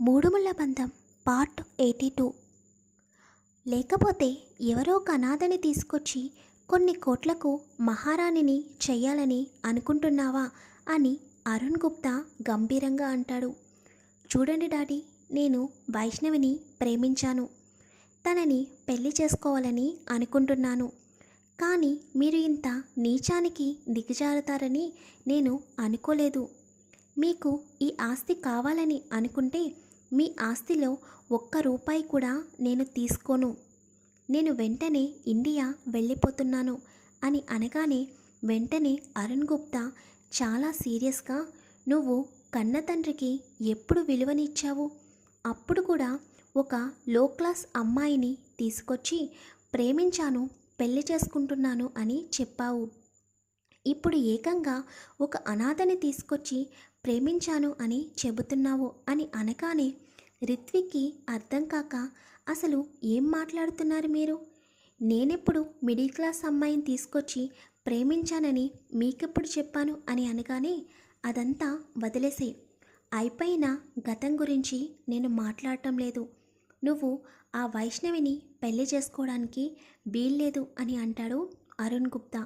మూడుముళ్ళ బంధం part eighty two. లేకపోతే ఎవరో కనాథని తీసుకొచ్చి కొన్ని కోట్లకు మహారాణిని చెయ్యాలని అనుకుంటున్నావా అని అరుణ్ గుప్తా గంభీరంగా అంటాడు. చూడండి డాడీ నేను వైష్ణవిని ప్రేమించాను. తనని పెళ్ళి చేసుకోవాలని అనుకుంటున్నాను. కానీ మీరు ఇంత నీచానికి దిగజారుతారని నేను అనుకోలేదు. మీకు ఈ ఆస్తి కావాలని అనుకుంటే మీ ఆస్తిలో ఒక్క రూపాయి కూడా నేను తీసుకోను. నేను వెంటనే ఇండియా వెళ్ళిపోతున్నాను అని అనగానే వెంటనే అరుణ్ గుప్తా చాలా సీరియస్గా నువ్వు కన్న తండ్రికి ఎప్పుడు విలువనిచ్చావు? అప్పుడు కూడా ఒక లో క్లాస్ అమ్మాయిని తీసుకొచ్చి ప్రేమించాను పెళ్ళి చేసుకుంటున్నాను అని చెప్పావు. ఇప్పుడు ఏకంగా ఒక అనాథని తీసుకొచ్చి ప్రేమించాను అని చెబుతున్నావు అని అనగానే రిత్విక్కి అర్థం కాక అసలు ఏం మాట్లాడుతున్నారు మీరు? నేనెప్పుడు మిడిల్ క్లాస్ అమ్మాయిని తీసుకొచ్చి ప్రేమించానని మీకెప్పుడు చెప్పాను అని అనగానే అదంతా వదిలేసే అయిపోయిన గతం గురించి నేను మాట్లాడటం లేదు. నువ్వు ఆ వైష్ణవిని పెళ్ళి చేసుకోవడానికి వీల్లేదు అని అంటాడు అరుణ్ గుప్తా.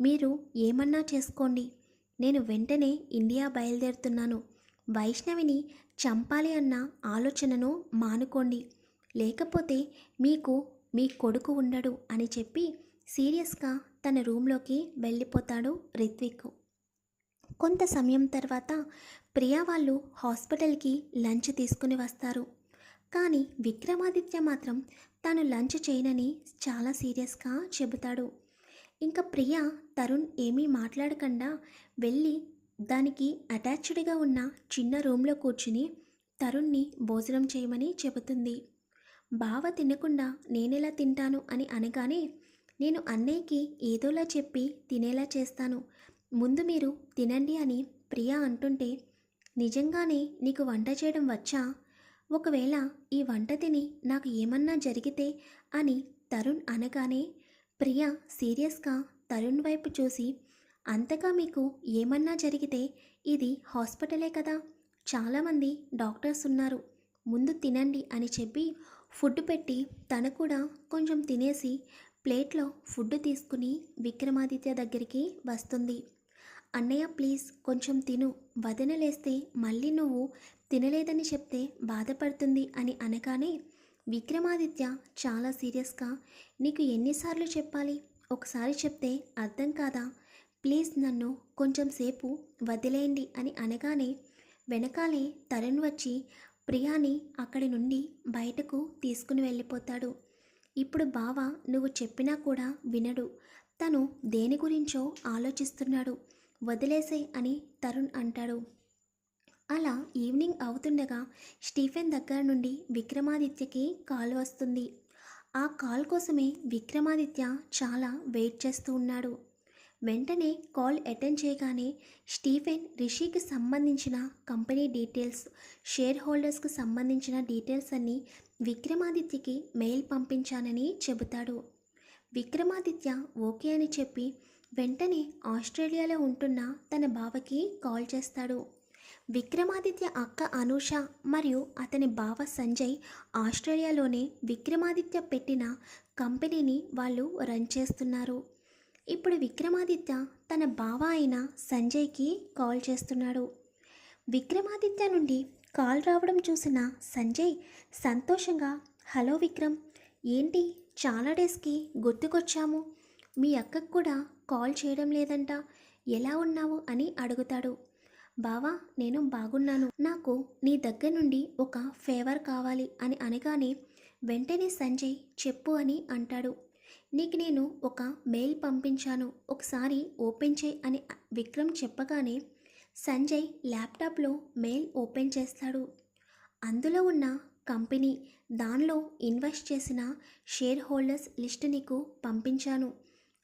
మీరు ఏమన్నా చేసుకోండి. నేను వెంటనే ఇండియా బయలుదేరుతున్నాను. వైష్ణవిని చంపాలి అన్న ఆలోచనను మానుకోండి. లేకపోతే మీకు మీ కొడుకు ఉండడు అని చెప్పి సీరియస్గా తన రూమ్లోకి వెళ్ళిపోతాడు రిత్విక్. కొంత సమయం తర్వాత ప్రియా వాళ్ళు హాస్పిటల్కి లంచ్ తీసుకుని వస్తారు. కానీ విక్రమాదిత్య మాత్రం తాను లంచ్ చేయనని చాలా సీరియస్గా చెబుతాడు. ఇంకా ప్రియ తరుణ్ ఏమీ మాట్లాడకుండా. వెళ్ళి దానికి అటాచ్డ్గా ఉన్న చిన్న రూమ్లో కూర్చుని తరుణ్ని భోజనం చేయమని చెబుతుంది. బావ తినకుండా నేనెలా తింటాను అని అనగానే నేను అన్నయ్యకి ఏదోలా చెప్పి తినేలా చేస్తాను. ముందు మీరు తినండి అని ప్రియా అంటుంటే నిజంగానే నీకు వంట చేయడం వచ్చా? ఒకవేళ ఈ వంట తిని నాకు ఏమన్నా జరిగితే అని తరుణ్ అనగానే ప్రియా సీరియస్గా? తరుణ్ వైపు చూసి అంతగా మీకు ఏమన్నా జరిగితే ఇది హాస్పిటలే కదా? చాలామంది డాక్టర్స్ ఉన్నారు. ముందు తినండి అని చెప్పి ఫుడ్ పెట్టి తను కూడా కొంచెం తినేసి ప్లేట్లో ఫుడ్ తీసుకుని విక్రమాదిత్య దగ్గరికి వస్తుంది. అన్నయ్య ప్లీజ్ కొంచెం తిను. వదినలేస్తే మళ్ళీ నువ్వు తినలేదని చెప్తే బాధపడుతుంది అని అనగానే విక్రమాదిత్య చాలా సీరియస్గా నీకు ఎన్నిసార్లు చెప్పాలి? ఒకసారి చెప్తే అర్థం కాదా? ప్లీజ్ నన్ను కొంచెం సేపు వదిలేయండి అని అనగానే వెనకాలే తరుణ్ వచ్చి ప్రియాని అక్కడి నుండి బయటకు తీసుకుని వెళ్ళిపోతాడు. ఇప్పుడు బావ నువ్వు చెప్పినా కూడా వినడు. తను దేని గురించో ఆలోచిస్తున్నాడు. వదిలేసే అని తరుణ్ అంటాడు. అలా ఈవినింగ్ అవుతుండగా స్టీఫెన్ దగ్గర నుండి విక్రమాదిత్యకి కాల్ వస్తుంది. ఆ కాల్ కోసమే విక్రమాదిత్య చాలా వెయిట్ చేస్తూ ఉన్నాడు. వెంటనే కాల్ అటెండ్ చేయగానే స్టీఫెన్ రిషికి సంబంధించిన కంపెనీ డీటెయిల్స్ షేర్ హోల్డర్స్కు సంబంధించిన డీటెయిల్స్ అన్నీ విక్రమాదిత్యకి మెయిల్ పంపించానని చెబుతాడు. విక్రమాదిత్య ఓకే అని చెప్పి వెంటనే ఆస్ట్రేలియాలో ఉంటున్న తన బావకి కాల్ చేస్తాడు. విక్రమాదిత్య అక్క అనూష మరియు అతని బావ సంజయ్ ఆస్ట్రేలియాలోనే విక్రమాదిత్య పెట్టిన కంపెనీని వాళ్ళు రన్ చేస్తున్నారు. ఇప్పుడు విక్రమాదిత్య తన బావ అయిన సంజయ్కి కాల్ చేస్తున్నాడు. విక్రమాదిత్య నుండి కాల్ రావడం చూసిన సంజయ్ సంతోషంగా హలో విక్రమ్ ఏంటి? చాలా డేస్కి గుర్తుకొచ్చాము. మీ అక్కకు కూడా కాల్ చేయడం లేదంట. ఎలా ఉన్నావు? అని అడుగుతాడు. బావా నేను బాగున్నాను. నాకు నీ దగ్గర నుండి ఒక ఫేవర్ కావాలి అని అనగానే వెంటనే సంజయ్ చెప్పు అని అంటాడు. నీకు నేను ఒక మెయిల్ పంపించాను. ఒకసారి ఓపెన్ చేయి అని విక్రమ్ చెప్పగానే సంజయ్ ల్యాప్టాప్లో మెయిల్ ఓపెన్ చేస్తాడు. అందులో ఉన్న కంపెనీ దానిలో ఇన్వెస్ట్ చేసిన షేర్ హోల్డర్స్ లిస్ట్ నీకు పంపించాను.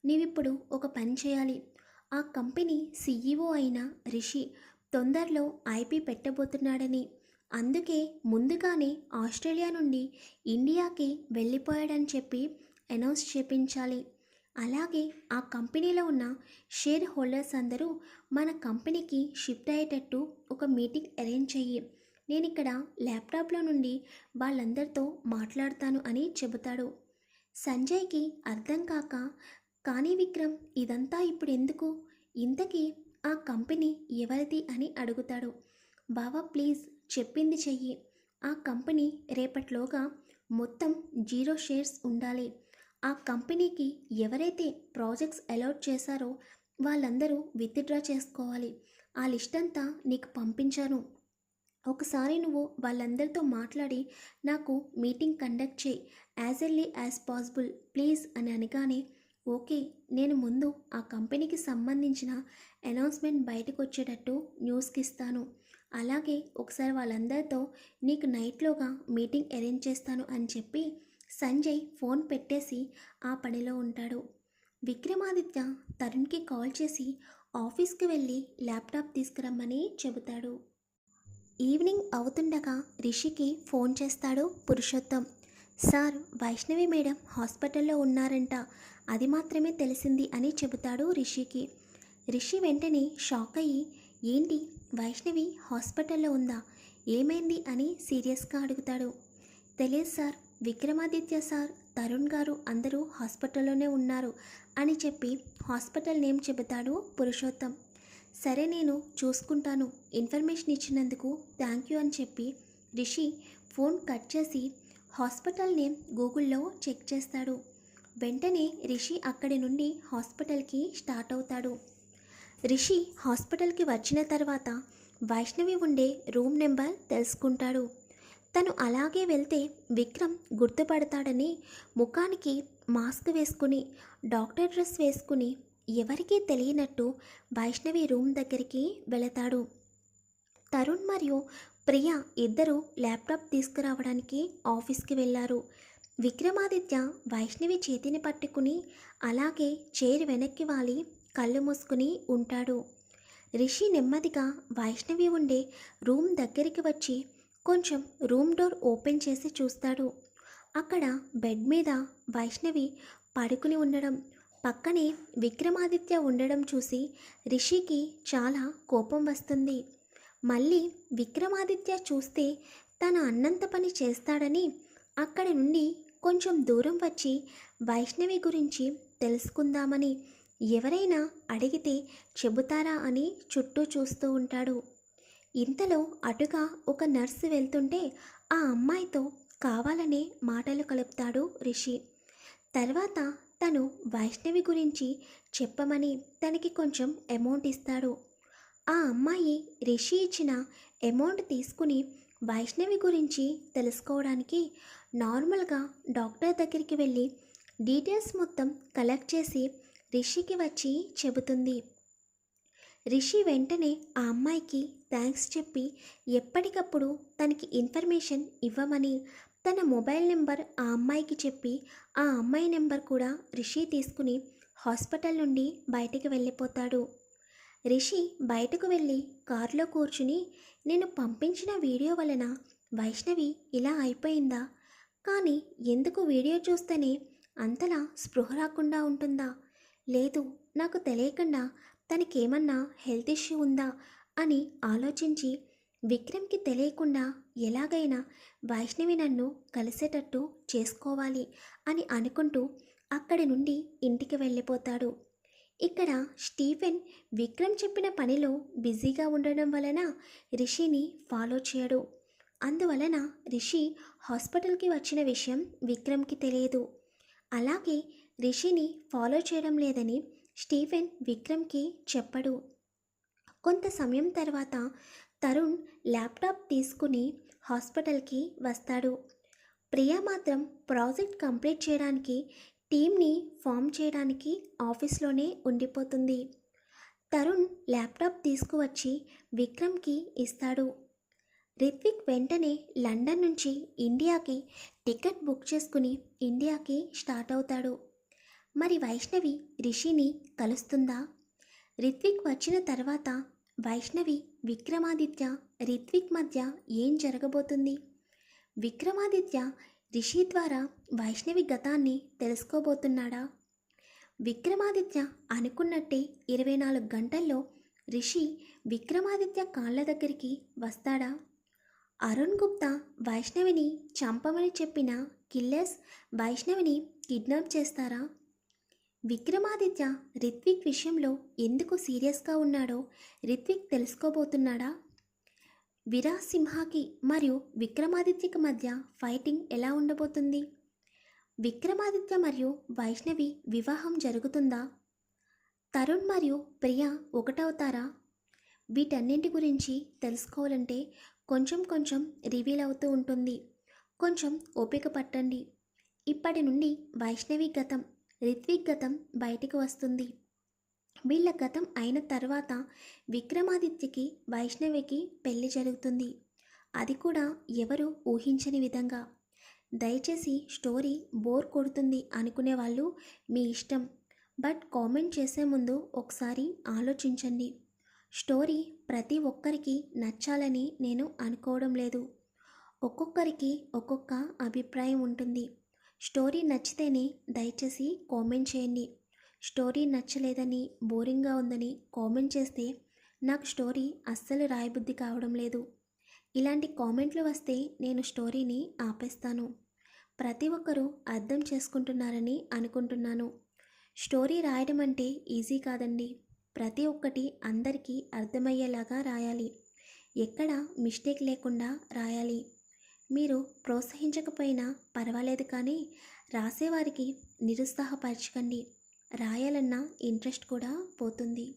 నీవిప్పుడు ఒక పని చేయాలి. ఆ కంపెనీ సీఈఓ అయిన రిషి తొందరలో ఐపీ పెట్టబోతున్నాడని. అందుకే ముందుగానే ఆస్ట్రేలియా నుండి ఇండియాకి వెళ్ళిపోయాడని చెప్పి అనౌన్స్ చేపించాలి. అలాగే ఆ కంపెనీలో ఉన్న షేర్ హోల్డర్స్ అందరూ మన కంపెనీకి షిఫ్ట్ అయ్యేటట్టు ఒక మీటింగ్ అరేంజ్ చెయ్యి. నేను ఇక్కడ ల్యాప్టాప్లో నుండి వాళ్ళందరితో మాట్లాడతాను అని చెబుతాడు. సంజయ్కి అర్థం కాక కానీ విక్రమ్ ఇదంతా ఇప్పుడు ఎందుకు ఇంతకీ ఆ కంపెనీ ఎవరిది అని అడుగుతాడు. బావా ప్లీజ్ చెప్పింది చెయ్యి. ఆ కంపెనీ రేపట్లోగా మొత్తం జీరో షేర్స్ ఉండాలి. ఆ కంపెనీకి ఎవరైతే ప్రాజెక్ట్స్ అలాట్ చేశారో వాళ్ళందరూ విత్డ్రా చేసుకోవాలి. ఆ లిస్ట్ అంతా నీకు పంపించాను. ఒకసారి నువ్వు వాళ్ళందరితో మాట్లాడి నాకు మీటింగ్ కండక్ట్ చేయి. As early as possible please అని అనగానే ఓకే నేను ముందు ఆ కంపెనీకి సంబంధించిన అనౌన్స్మెంట్ బయటకు వచ్చేటట్టు న్యూస్కి ఇస్తాను అలాగే ఒకసారి వాళ్ళందరితో నీకు నైట్లోగా మీటింగ్ అరేంజ్ చేస్తాను అని చెప్పి సంజయ్ ఫోన్ పెట్టేసి ఆ పనిలో ఉంటాడు. విక్రమాదిత్య తరుణ్కి కాల్ చేసి ఆఫీస్కి వెళ్ళి ల్యాప్టాప్ తీసుకురమ్మని చెబుతాడు. ఈవినింగ్ అవుతుండగా రిషికి ఫోన్ చేస్తాడు పురుషోత్తం. సార్ వైష్ణవి మేడం హాస్పిటల్లో ఉన్నారంట. అది మాత్రమే తెలిసింది అని చెబుతాడు రిషికి. రిషి వెంటనే షాక్ అయ్యి ఏంటి? వైష్ణవి హాస్పిటల్లో ఉందా? ఏమైంది? అని సీరియస్గా అడుగుతాడు. తెలియదు సార్. విక్రమాదిత్య సార్ తరుణ్ గారు అందరూ హాస్పిటల్లోనే ఉన్నారు అని చెప్పి హాస్పిటల్ నేమ్ చెబుతాడు పురుషోత్తం. సరే నేను చూసుకుంటాను. ఇన్ఫర్మేషన్ ఇచ్చినందుకు థ్యాంక్ యూ అని చెప్పి రిషి ఫోన్ కట్ చేసి హాస్పిటల్ నేమ్ గూగుల్లో చెక్ చేస్తాడు. వెంటనే రిషి అక్కడి నుండి హాస్పిటల్కి స్టార్ట్ అవుతాడు. రిషి హాస్పిటల్కి వచ్చిన తర్వాత వైష్ణవి ఉండే రూమ్ నెంబర్ తెలుసుకుంటాడు. తను అలాగే వెళ్తే విక్రమ్ గుర్తుపడతాడని ముఖానికి మాస్క్ వేసుకుని డాక్టర్ డ్రెస్ వేసుకుని ఎవరికీ తెలియనట్టు వైష్ణవి రూమ్ దగ్గరికి వెళతాడు. తరుణ్ మరియు ప్రియ ఇద్దరు ల్యాప్టాప్ తీసుకురావడానికి ఆఫీస్కి వెళ్ళారు. విక్రమాదిత్య వైష్ణవి చేతిని పట్టుకుని అలాగే చేరు వెనక్కి వాలి కళ్ళు మూసుకుని ఉంటాడు. రిషి నెమ్మదిగా వైష్ణవి ఉండే రూమ్ దగ్గరికి వచ్చి కొంచెం రూమ్ డోర్ ఓపెన్ చేసి చూస్తాడు. అక్కడ బెడ్ మీద వైష్ణవి పడుకుని ఉండడం పక్కనే విక్రమాదిత్య ఉండడం చూసి రిషికి చాలా కోపం వస్తుంది. మళ్ళీ విక్రమాదిత్య చూస్తే తన అన్నంత పని చేస్తాడని అక్కడి నుండి కొంచెం దూరం వచ్చి వైష్ణవి గురించి తెలుసుకుందామని ఎవరైనా అడిగితే చెబుతారా అని చుట్టూ చూస్తూ ఉంటాడు. ఇంతలో అటుగా ఒక నర్సు వెళ్తుంటే ఆ అమ్మాయితో కావాలనే మాటలు కలుపుతాడు రిషి. తర్వాత తను వైష్ణవి గురించి చెప్పమని తనకి కొంచెం అమౌంట్ ఇస్తాడు. ఆ అమ్మాయి రిషి ఇచ్చిన అమౌంట్ తీసుకుని వైష్ణవి గురించి తెలుసుకోవడానికి నార్మల్గా డాక్టర్ దగ్గరికి వెళ్ళి డీటెయిల్స్ మొత్తం కలెక్ట్ చేసి రిషికి వచ్చి చెబుతుంది. రిషి వెంటనే ఆ అమ్మాయికి థ్యాంక్స్ చెప్పి ఎప్పటికప్పుడు తనకి ఇన్ఫర్మేషన్ ఇవ్వమని తన మొబైల్ నెంబర్ ఆ అమ్మాయికి చెప్పి ఆ అమ్మాయి నెంబర్ కూడా రిషి తీసుకుని హాస్పిటల్ నుండి బయటికి వెళ్ళిపోతాడు. రిషి బయటకు వెళ్ళి కారులో కూర్చుని నేను పంపించిన వీడియో వలన వైష్ణవి ఇలా అయిపోయిందా? కానీ ఎందుకు వీడియో చూస్తేనే అంతలా స్పృహ రాకుండా ఉంటుందా? లేదు నాకు తెలియకుండా తనకేమన్నా హెల్త్ ఇష్యూ ఉందా? అని ఆలోచించి విక్రమ్కి తెలియకుండా ఎలాగైనా వైష్ణవి నన్ను కలిసేటట్టు చేసుకోవాలి అని అనుకుంటూ అక్కడి నుండి ఇంటికి వెళ్ళిపోతాడు. ఇక్కడ స్టీఫెన్ విక్రమ్ చెప్పిన పనిలో బిజీగా ఉండడం వలన రిషిని ఫాలో చేయడు. అందువలన రిషి హాస్పిటల్కి వచ్చిన విషయం విక్రమ్కి తెలియదు. అలాగే రిషిని ఫాలో చేయడం లేదని స్టీఫెన్ విక్రమ్కి చెప్పడు. కొంత సమయం తర్వాత తరుణ్ ల్యాప్టాప్ తీసుకుని హాస్పిటల్కి వస్తాడు. ప్రియా మాత్రం ప్రాజెక్ట్ కంప్లీట్ చేయడానికి టీంని ఫామ్ చేయడానికి ఆఫీస్లోనే ఉండిపోతుంది. తరుణ్ ల్యాప్టాప్ తీసుకువచ్చి విక్రమ్కి ఇస్తాడు. రిత్విక్ వెంటనే లండన్ నుంచి ఇండియాకి టికెట్ బుక్ చేసుకుని ఇండియాకి స్టార్ట్ అవుతాడు. మరి వైష్ణవి రిషిని కలుస్తుందా? రిత్విక్ వచ్చిన తర్వాత వైష్ణవి విక్రమాదిత్య రిత్విక్ మధ్య ఏం జరగబోతుంది? విక్రమాదిత్య రిషి ద్వారా వైష్ణవి గతాన్ని తెలుసుకోబోతున్నాడా? విక్రమాదిత్య అనుకున్నట్టే ఇరవై నాలుగు గంటల్లో రిషి విక్రమాదిత్య కాళ్ళ దగ్గరికి వస్తాడా? అరుణ్ గుప్తా వైష్ణవిని చంపమని చెప్పిన కిల్లర్స్ వైష్ణవిని కిడ్నాప్ చేస్తారా? విక్రమాదిత్య రిత్విక్ విషయంలో ఎందుకు సీరియస్గా ఉన్నాడో రిత్విక్ తెలుసుకోబోతున్నాడా? విరాజ్ మరియు విక్రమాదిత్యకి మధ్య ఫైటింగ్ ఎలా ఉండబోతుంది? విక్రమాదిత్య మరియు వైష్ణవి వివాహం జరుగుతుందా? తరుణ్ మరియు ప్రియా ఒకటవుతారా? వీటన్నింటి గురించి తెలుసుకోవాలంటే కొంచెం కొంచెం రివీల్ అవుతూ ఉంటుంది. కొంచెం ఓపిక పట్టండి. ఇప్పటి నుండి వైష్ణవి గతం రిత్విక్ గతం బయటికి వస్తుంది. వీళ్ళ గతం అయిన తర్వాత విక్రమాదిత్యకి వైష్ణవికి పెళ్ళి జరుగుతుంది. అది కూడా ఎవరు ఊహించని విధంగా. దయచేసి స్టోరీ బోర్ కొడుతుంది అనుకునే వాళ్ళు మీ ఇష్టం. బట్ కామెంట్ చేసే ముందు ఒకసారి ఆలోచించండి. స్టోరీ ప్రతి ఒక్కరికి నచ్చాలని నేను అనుకోవడం లేదు. ఒక్కొక్కరికి ఒక్కొక్క అభిప్రాయం ఉంటుంది. స్టోరీ నచ్చితేనే దయచేసి కామెంట్ చేయండి. స్టోరీ నచ్చలేదని బోరింగ్గా ఉందని కామెంట్ చేస్తే నాకు స్టోరీ అస్సలు రాయబుద్ధి కావడం లేదు. ఇలాంటి కామెంట్లు వస్తే నేను స్టోరీని ఆపేస్తాను. ప్రతి ఒక్కరూ అర్థం చేసుకుంటున్నారని అనుకుంటున్నాను. స్టోరీ రాయడం అంటే ఈజీ కాదండి. ప్రతి ఒక్కటి అందరికీ అర్థమయ్యేలాగా రాయాలి. ఎక్కడ మిస్టేక్ లేకుండా రాయాలి. మీరు ప్రోత్సహించకపోయినా పర్వాలేదు కానీ రాసేవారికి నిరుత్సాహపరచకండి. రాయాలన్న ఇంట్రెస్ట్ కూడా పోతుంది.